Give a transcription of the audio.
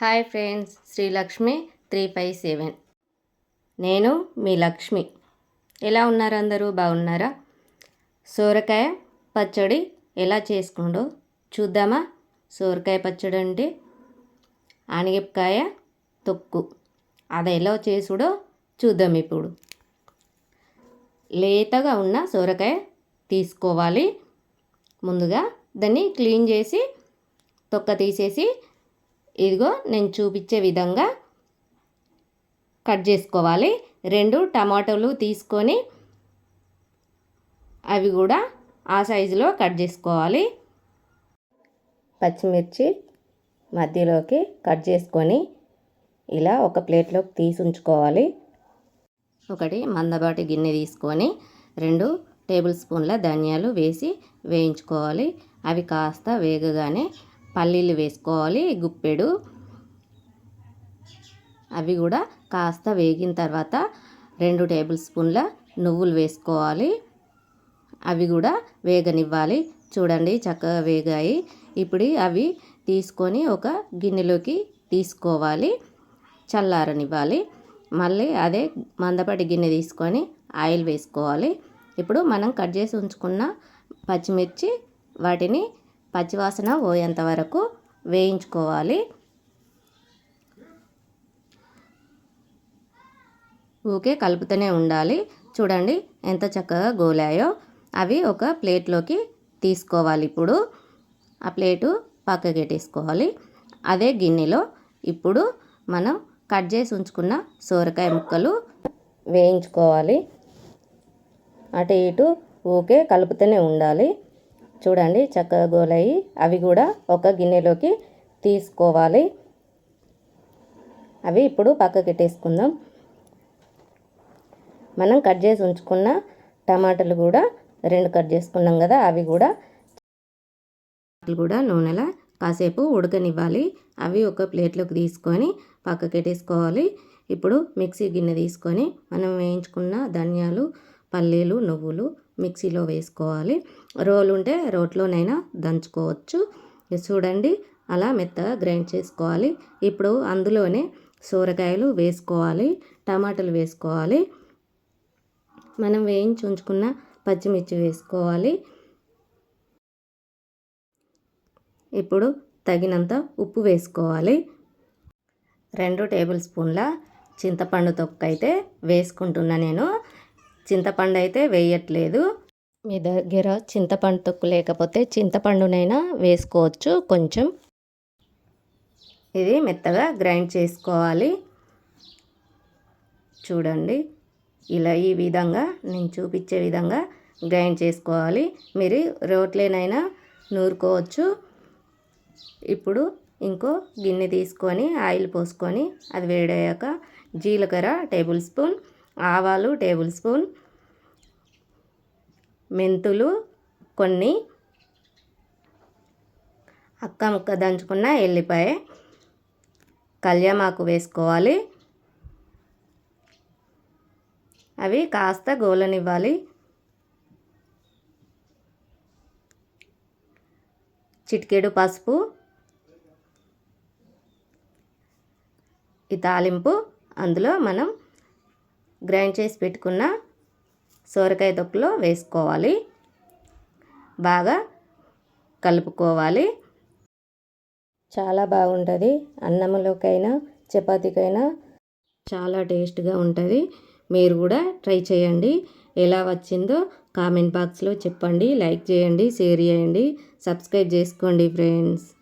Hi friends Srilakshmi three five seven. నేను మీ లక్ష్మి. ఎలా ఉన్నారు అందరూ? బాగున్నారా? సోరకాయ పచ్చడి ఎలా చేసుకుండో చూద్దామా? సోరకాయ పచ్చడి అంటే ఆనగపకాయ తొక్కు. అది ఎలా చేసుడో చూద్దాం ఇప్పుడు. లేతగా ఉన్న సోరకాయ తీసుకోవాలి. ముందుగా దాన్ని క్లీన్ చేసి తొక్క తీసేసి ఇదిగో నేను చూపించే విధంగా కట్ చేసుకోవాలి. రెండు టమాటోలు తీసుకొని అవి కూడా ఆ సైజులో కట్ చేసుకోవాలి. పచ్చిమిర్చి మధ్యలోకి కట్ చేసుకొని ఇలా ఒక ప్లేట్లోకి తీసి ఉంచుకోవాలి. ఒకటి మందపాటి గిన్నె తీసుకొని రెండు టేబుల్ స్పూన్ల ధనియాలు వేసి వేయించుకోవాలి. అవి కాస్త వేగగానే పల్లీలు వేసుకోవాలి గుప్పెడు. అవి కూడా కాస్త వేగిన తర్వాత రెండు టేబుల్ స్పూన్ల నువ్వులు వేసుకోవాలి. అవి కూడా వేగనివ్వాలి. చూడండి చక్కగా వేగాయి. ఇప్పుడు అవి తీసుకొని ఒక గిన్నెలోకి తీసుకోవాలి. చల్లారనివ్వాలి. మళ్ళీ అదే మందపాటి గిన్నె తీసుకొని ఆయిల్ వేసుకోవాలి. ఇప్పుడు మనం కట్ చేసి ఉంచుకున్న పచ్చిమిర్చి వాటిని పచ్చివాసన పోయేంత వరకు వేయించుకోవాలి. ఊకే కలుపుతూనే ఉండాలి. చూడండి ఎంత చక్కగా గోలాయో. అవి ఒక ప్లేట్లోకి తీసుకోవాలి ఇప్పుడు. ఆ ప్లేటు పక్కకి పెట్టేసుకోవాలి. అదే గిన్నెలో ఇప్పుడు మనం కట్ చేసి ఉంచుకున్న సోరకాయ ముక్కలు వేయించుకోవాలి. అటు ఇటు ఊకే కలుపుతూనే ఉండాలి. చూడండి చక్కగా గోలయ్యి అవి కూడా ఒక గిన్నెలోకి తీసుకోవాలి. అవి ఇప్పుడు పక్కకి పెట్టేసుకుందాం మనం కట్ చేసి ఉంచుకున్న టమాటాలు కూడా రెండు కట్ చేసుకున్నాం కదా అవి కూడా కూడా నూనెలో కాసేపు ఉడకనివ్వాలి. అవి ఒక ప్లేట్లోకి తీసుకొని పక్కకి పెట్టేసుకోవాలి ఇప్పుడు మిక్సీ గిన్నె తీసుకొని మనం వేయించుకున్న ధనియాలు పల్లీలు నువ్వులు మిక్సీలో వేసుకోవాలి. రోలు ఉంటే రోట్లోనైనా దంచుకోవచ్చు. చూడండి అలా మెత్తగా గ్రైండ్ చేసుకోవాలి. ఇప్పుడు అందులోనే సోరకాయలు వేసుకోవాలి టమాటాలు వేసుకోవాలి. మనం వేయించి ఉంచుకున్న పచ్చిమిర్చి వేసుకోవాలి. ఇప్పుడు తగినంత ఉప్పు వేసుకోవాలి. రెండు టేబుల్ స్పూన్ల చింతపండు తొక్క అయితే వేసుకుంటున్నా నేను. చింతపండు అయితే వేయట్లేదు. మీ దగ్గర చింతపండు తొక్కు లేకపోతే చింతపండునైనా వేసుకోవచ్చు కొంచెం. ఇది మెత్తగా గ్రైండ్ చేసుకోవాలి. చూడండి ఇలా ఈ విధంగా నేను చూపించే విధంగా గ్రైండ్ చేసుకోవాలి. మీరు రోట్లేనైనా నూరుకోవచ్చు. ఇప్పుడు ఇంకో గిన్నె తీసుకొని ఆయిల్ పోసుకొని అది వేడయ్యాక జీలకర్ర టేబుల్ స్పూన్ ఆవాలు టేబుల్ స్పూన్ మెంతులు కొన్ని అక్క ముక్క దంచుకున్న ఎల్లిపాయ కళ్యామాకు వేసుకోవాలి. అవి కాస్త గోలనివ్వాలి. చిటికెడు పసుపు ఈ తాలింపు అందులో మనం గ్రైండ్ చేసి పెట్టుకున్న సోరకాయ తొక్కులో వేసుకోవాలి. బాగా కలుపుకోవాలి. చాలా బాగుంటుంది. అన్నంలోకైనా చపాతీకైనా చాలా టేస్ట్గా ఉంటుంది. మీరు కూడా ట్రై చేయండి. ఎలా వచ్చిందో కామెంట్ బాక్స్లో చెప్పండి. లైక్ చేయండి షేర్ చేయండి. సబ్స్క్రైబ్ చేసుకోండి ఫ్రెండ్స్.